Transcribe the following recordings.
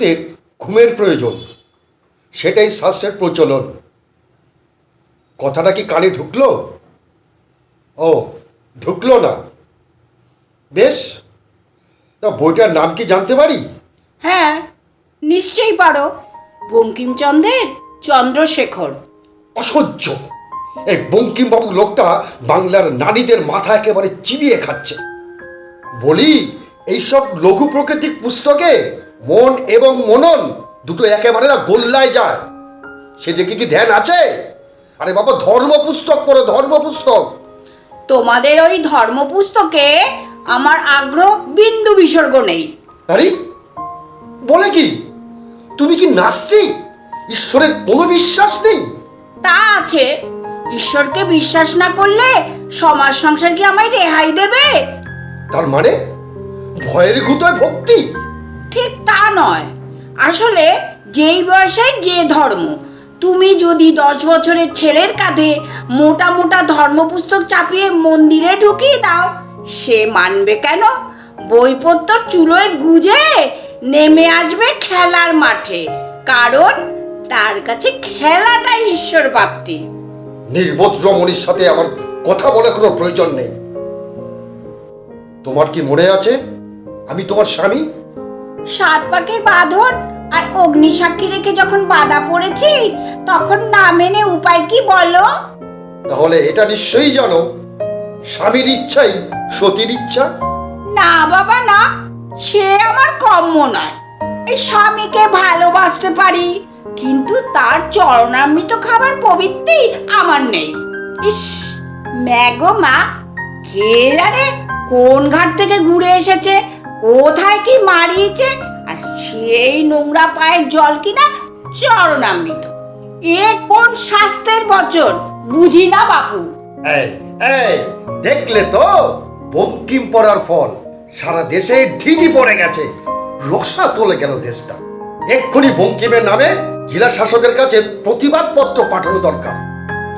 গৃহবধূদের ঘুমের প্রয়োজন সেটাই শাস্ত্রের প্রচলন। কথাটা কি কানে ঢুকলো? ও ঢুকলো না। বেশ তা বইটার নাম কি জানতে পারি? হ্যাঁ নিশ্চয়ই পারো। বঙ্কিমচন্দ্রের চন্দ্রশেখর। অসহ্য। এই বঙ্কিমবাবু লোকটা বাংলার নারীদের মাথা একেবারে চিবিয়ে খাচ্ছে। বলি এইসব লঘু প্রকৃতিক পুস্তকে মন এবং মনন দুটো একেবারে না গোল্লায় যায়। সেদিকে কি ধ্যান আছে? আরে বাবা ধর্ম পুস্তক পড়ো ধর্ম পুস্তক তোমাদের ওই ধর্ম পুস্তকে আমার আগ্রহ বিন্দু বিসর্গ নেই। আরে বলে কি? তুমি কি নাস্তিক? ঈশ্বরের কোনো বিশ্বাস নেই? তা আছে। ঈশ্বরকে বিশ্বাস না করলে সমাজ সংসার কি আমায় রেহাই দেবে? তার মানে ভয়ের গুতোয় ভক্তি। ঠিক তা নয়। আসলে যেই বয়সে যে ধর্ম, তুমি যদি দশ বছরের ছেলের কাঁধে মোটা মোটা ধর্মপুস্তক চাপিয়ে মন্দিরে ঢুকিয়ে দাও, সে মানবে কেন? বইপত্র চুলোয় গুজে নেমে আসবে খেলার মাঠে, কারণ তার কাছে খেলাটাই ঈশ্বর প্রাপ্তি নির্বোধ রমণীর সাথে আমার কথা বলার কোনো প্রয়োজন নেই। তোমার কি মনে আছে? আমি তোমার স্বামী? সাত পাকের বাঁধন আর অগ্নি সাক্ষী রেখে যখন বাধা পড়েছি তখন না মেনে উপায় কি বলো? তাহলে এটা নিশ্চয়ই জানো। স্বামীর ইচ্ছাই সতীর ইচ্ছা। না বাবা না। সে আমার কম্য নয়। এই স্বামীকে ভালোবাসতে পারি কিন্তু তার চরণামৃত খাবার প্রবৃত্তি আমার নেই। ইস ম্যাগো মা কে জানে কোন ঘাট থেকে ঘুরে এসেছে? কোথায় কি মারিয়েছে? আর সেই নোংরা পায়ের জল কিনা চরণামৃত। এ কোন শাস্ত্রের বচন? বুঝি না বাপু। দেখলে তো, বঙ্কিম পড়ার ফল। সারা দেশে ঢিডি পড়ে গেছে। রসা তোলে গেল দেশটা। এক্ষুনি বঙ্কিমের নামে জেলা শাসকের কাছে প্রতিবাদপত্র পাঠানো দরকার।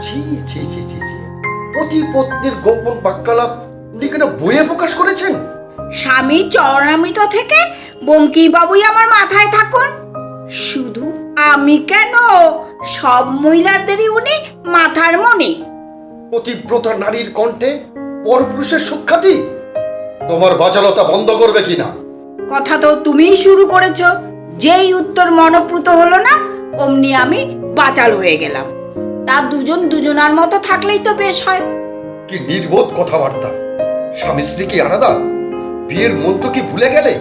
ছি ছি ছি ছি ছি। পতি পত্নীর গোপন বাক্যালাপ উনি কেন বইয়ে প্রকাশ করেছেন? স্বামী চরণামৃত থেকে বঙ্কিবাবুই আমার মাথায় থাকুন। শুধু আমি কেন? সব মহিলাদেরই উনি মাথার মনি পতিব্রতা নারীর কণ্ঠে পরপুরুষের সুখ্যাতি? তোমার বাচালতা বন্ধ করবে কিনা? কথা তো তুমিই শুরু করেছ। যেই উত্তর মনপ্রুত হলো না অমনি আমি বাচাল হয়ে গেলাম। তা দুজন দুজনার মতো থাকলেই তো বেশ হয়। কি নির্বোধ কথাবার্তা। স্বামী স্ত্রী কি আলাদা? বিয়ের মন্ত্র কি ভুলে গেলে?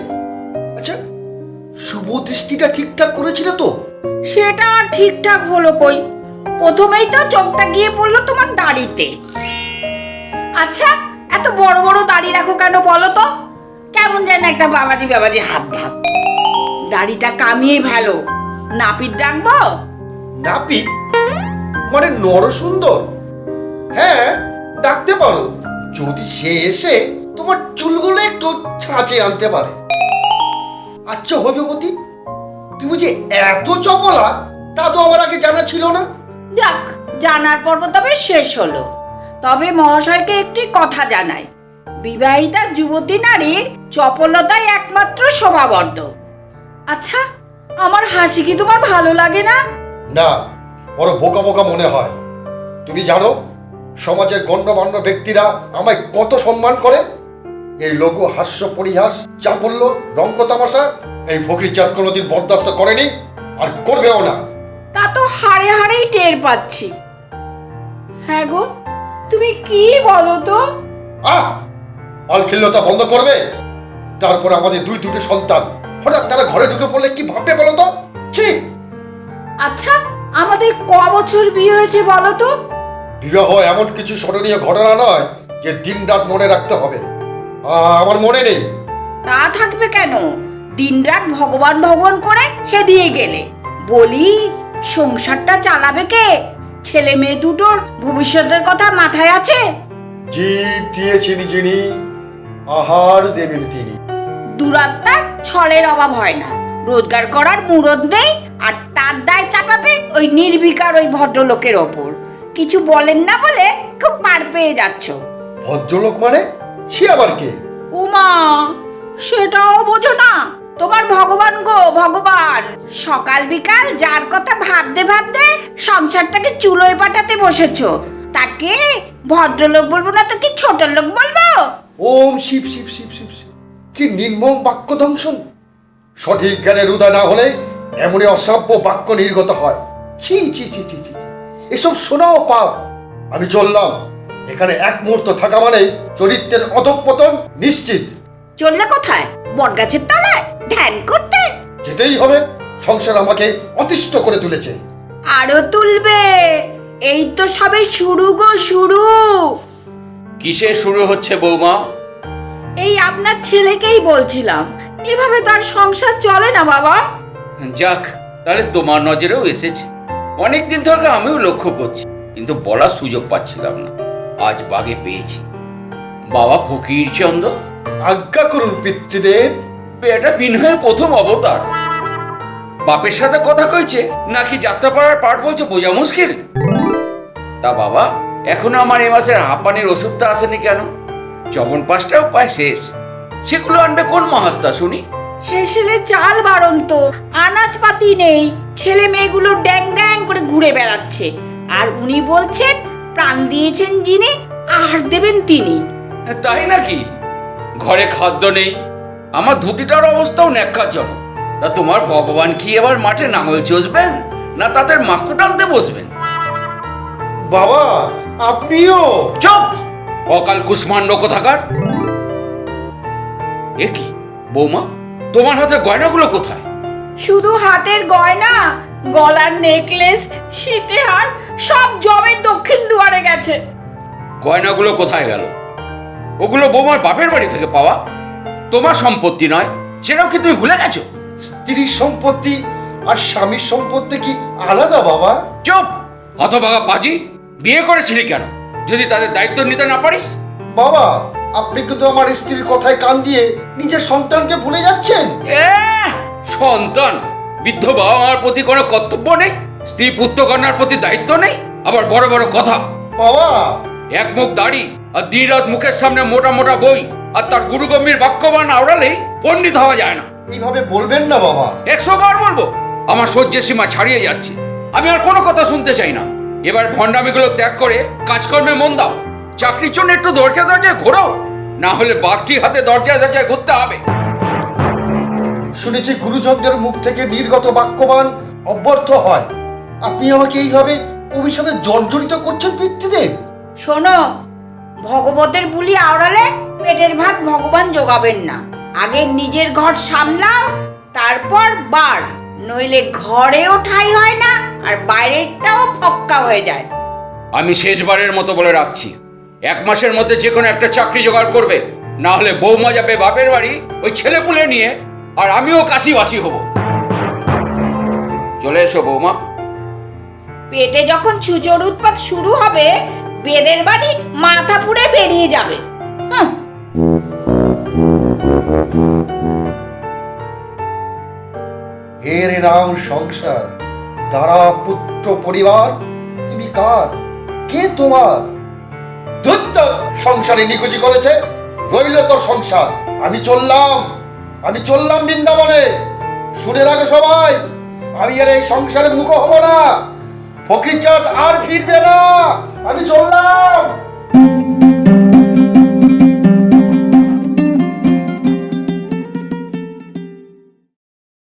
আচ্ছা শুভ দৃষ্টিটা ঠিকঠাক করেছিল তো? সেটা আর ঠিকঠাক হলো কই? প্রথমেই তো চোখটা গিয়ে পড়ল তোমার দাড়িতে। আচ্ছা এত বড় বড় দাড়ি রাখো কেন বলো তো? কেমন যেন একটা বাবাজি বাবাজি হাব ভাব। দাড়িটা কামিয়ে ভালো নাপিত রাখব নাপি মানে নর সুন্দর হ্যাঁ ডাকতে পারো। যদি সে এসে তোমার চুলগুলো একটু ছাঁচে আনতে পারে। আচ্ছা হবিবতী তুমি যে এত চপলা তা তো আমার আগে জানা ছিল না। যাক জানার পর্ব তবে শেষ হলো। তবে মহাশয়কে একটি কথা জানাই। বিবাহিতা যুবতী নারীর চপলতাই একমাত্র শোভাবর্ধক আচ্ছা আমার হাসি কি তোমার ভালো লাগে না? না বড় বোকা বোকা মনে হয়। তুমি জানো সমাজের গণ্যমান্য ব্যক্তিরা আমায় কত সম্মান করে? এই লঘু হাস্য পরিহাস চাপল্য রঙ্গ তামাশা এই ফকরির চাঁদ কোনোদিন বরদাস্ত করেনি আর করবেও না। তা তো হাড়ে হাড়েই টের পাচ্ছি। হ্যাঁ গো তুমি কি বলো তো? আহ! আলখিল্যতা বন্ধ করবে? তারপর আমাদের দুই দুটো সন্তান হঠাৎ তারা ঘরে ঢুকে পড়লে কি ভাববে বলো তো? ঠিক আচ্ছা আমাদের ক বছর বিয়ে হয়েছে বলো তো? বিবাহ এমন কিছু স্মরণীয় ঘটনা নয় যে দিন রাত মনে রাখতে হবে। আমার মনে নেই। তা থাকবে কেন? দিনরাত ভগবান ভগবান করে হেদিয়ে গেলে। বলি সংসারটা চালাবে কে? ছেলে মেয়ে দুটোর ভবিষ্যতের কথা মাথায় আছে? জীব দিয়েছেন যিনি আহার দেবেন তিনি। দুরাত্মার ছলের অভাব হয় না। রোজগার করার মুরদ নেই আর তার দায় চাপাবে ওই নির্বিকার ওই ভদ্রলোকের ওপর। কিছু বলেন না বলে খুব পার পেয়ে যাচ্ছ। ভদ্রলোক মানে? সে আবার কে? উমা সেটাও বোঝো না। তোমার ভগবান গো ভগবান। সকাল বিকাল যার কথা ভাবতে ভাবতে সংসারটাকে চুলোয় পাঠাতে বসেছো। তাকে ভদ্রলোক বলব না তো কি ছোট লোক বলব? ওম শিব শিব শিব শিব শিব। কি নির্মম বাক্য দংশন সঠিক জ্ঞানের উদয় না হলে এমনই অসভ্য বাক্য নির্গত হয়। ছি ছি ছি ছি ছি ছি। এসব শোনাও পাপ। আমি চললাম। এখানে এক মুহূর্ত থাকা মানে চরিত্রের অধঃপতন নিশ্চিত। চললে কোথায়? বটগাছের তলায়? ধ্যান করতে? যেতেই হবে। সংসার আমাকে অতিষ্ঠ করে তুলেছে। আরও তুলবে। এই তো সবে শুরু গো শুরু। কিসে শুরু হচ্ছে বৌমা? এই আপনার ছেলেকেই বলছিলাম। এভাবে তার সংসার চলে না বাবা। যাক তাহলে তোমার নজরেও এসেছে। অনেকদিন ধরে আমিও লক্ষ্য করছি কিন্তু বলার সুযোগ পাচ্ছিলাম না। আজ বাগে পেয়েছি। বাবা ফকির চন্দ? আজ্ঞা করুন পিতৃদেব। এটা বিনয়ের প্রথম অবতার। বাপের সাথে কথা কইছে নাকি যাত্রাপাড়ার পাঠ বলছে বোঝা মুশকিল? তা বাবা এখনও আমার এ মাসের হাঁপানির ওষুধটা আসেনি কেন? চবন পাঁচটাও প্রায় শেষ। সেগুলো আনবে কোন মহাত্মা শুনি? হেসেলে চাল বাড়ন্ত আনাজপাতি নেই ছেলে মেয়েগুলো ড্যাং ড্যাং করে ঘুরে বেড়াচ্ছে। আর উনি বলছেন প্রাণ দিয়েছেন যিনি আহার দেবেন তিনি। তাই নাকি? ঘরে খাদ্য নেই। আমার ধুতিটার অবস্থাও ন্যাক্কারজনক। তা তোমার ভগবান কি এবার মাঠে নাঙল চষবেন না তাদের মাকু টানতে বসবেন? বাবা আপনিও? চুপ! অকাল কুষ্মাণ্ড কোথাকার? এ কি বৌমা তোমার হাতে গয়নাগুলো কোথায়? শুধু হাতের গয়না গলার নেকলেস শীতে হার সব জমে দক্ষিণ গয়নাগুলো কোথায় গেল? ওগুলো বৌমার বাপের বাড়ি থেকে পাওয়া। তোমার সম্পত্তি নয় সেটাও কি তুমি ভুলে গেছো? স্ত্রীর সম্পত্তি আর স্বামীর সম্পত্তি কি আলাদা বাবা? চুপ! হতভাগা পাজি বিয়ে করেছিলি কেন? যদি তাদের দায়িত্ব নিতে না পারিস? বাবা আপনি কিন্তু আমার স্ত্রীর কথায় কান দিয়ে নিজের সন্তানকে ভুলে যাচ্ছেন। সন্তান! বৃদ্ধ বাবা মার প্রতি কোনো কর্তব্য নেই স্ত্রী পুত্র কন্যার প্রতি দায়িত্ব নেই আবার বড় বড় কথা। বাবা এক মুখ দাড়ি আর দিন রাত মুখের সামনে মোটা মোটা বই আর তার গুরুগম্ভীর বাক্যবান আওড়ালেই পণ্ডিত হওয়া যায় না। এইভাবে বলবেন না বাবা? একশো বার বলব আমার সহ্যের সীমা ছাড়িয়ে যাচ্ছে। আমি আর কোনো কথা শুনতে চাই না। এবার ভণ্ডামিগুলো ত্যাগ করে কাজকর্মে মন দাও। চাকরির জন্য একটু দরজা দরজায় ঘোরো না হলে বাঘটি হাতে দরজা দরজায় ঘুরতে হবে। শুনেছি গুরুজনদের মুখ থেকে নির্গত বাক্যবান অব্যর্থ হয়। আপনি আমাকে এইভাবে অভিশাপে জর্জরিত করছেন পিতৃদেব? শোনো ভগবতের বুলি আওড়ালে পেটের ভাত ভগবান যোগাবেন না। আগে নিজের ঘর সামলাও তারপর বার। নইলে ঘরেও ঠাই হয় না আর বাইরেরটাও ফক্কা হয়ে যায়। আমি শেষবারের মতো বলে রাখছি এক মাসের মধ্যে যে কোনো একটা চাকরি জোগাড় করবে না হলে বৌমা যাবে বাপের বাড়ি ওই ছেলে পুলে নিয়ে আর আমিও কাশিবাসি হব। চলে এসো বৌমা। পেটে যখন ছুচোর উৎপাত শুরু হবে বেদের বাড়ি মাথা ফুড়ে বেরিয়ে যাবে। হুঁ, এর নাম সংসার দ্বারা পুত্র পরিবার তুমি কার? কে তোমার? ধুত্ত সংসারে নিকুচি করেছে রইল তোর সংসার। আমি চললাম আমি চললাম বৃন্দাবনে। শুনে রাখো সবাই আমি আর এই সংসারের মুখ হব না। ফকির চাঁদ আর ফিরবে না। আমি চললাম।